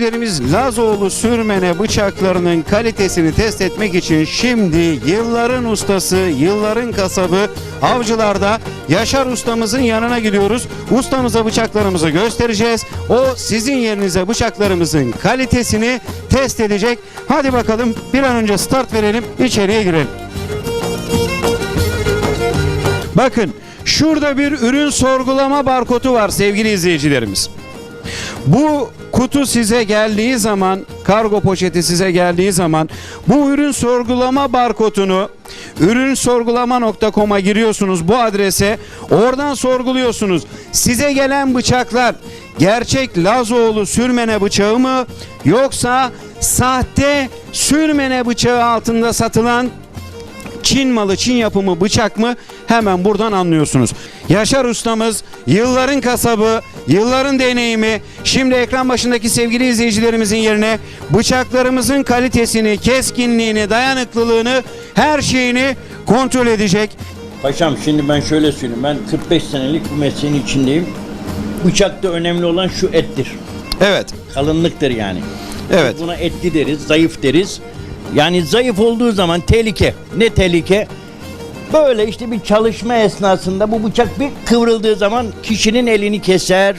Lerimiz Lazoğlu sürmene bıçaklarının kalitesini test etmek için şimdi yılların ustası, yılların kasabı avcılarda Yaşar ustamızın yanına gidiyoruz. Ustamıza bıçaklarımızı göstereceğiz. O sizin yerinize bıçaklarımızın kalitesini test edecek. Hadi bakalım bir an önce start verelim, içeriye girelim. Bakın şurada bir ürün sorgulama barkodu var sevgili izleyicilerimiz. Bu kutu size geldiği zaman, kargo poşeti size geldiği zaman bu ürün sorgulama barkodunu ürünsorgulama.com'a giriyorsunuz bu adrese. Oradan sorguluyorsunuz. Size gelen bıçaklar gerçek Lazoğlu sürmene bıçağı mı yoksa sahte sürmene bıçağı altında satılan Çin malı, Çin yapımı bıçak mı? Hemen buradan anlıyorsunuz. Yaşar ustamız, yılların kasabı, yılların deneyimi. Şimdi ekran başındaki sevgili izleyicilerimizin yerine bıçaklarımızın kalitesini, keskinliğini, dayanıklılığını, her şeyini kontrol edecek. Paşam şimdi ben şöyle söyleyeyim. Ben 45 senelik bu mesleğin içindeyim. Bıçakta önemli olan şu ettir. Evet, Kalınlıktır yani. evet. Buna etli deriz, zayıf deriz. Yani zayıf olduğu zaman tehlike. Ne tehlike? Böyle işte bir çalışma esnasında bu bıçak bir kıvrıldığı zaman kişinin elini keser,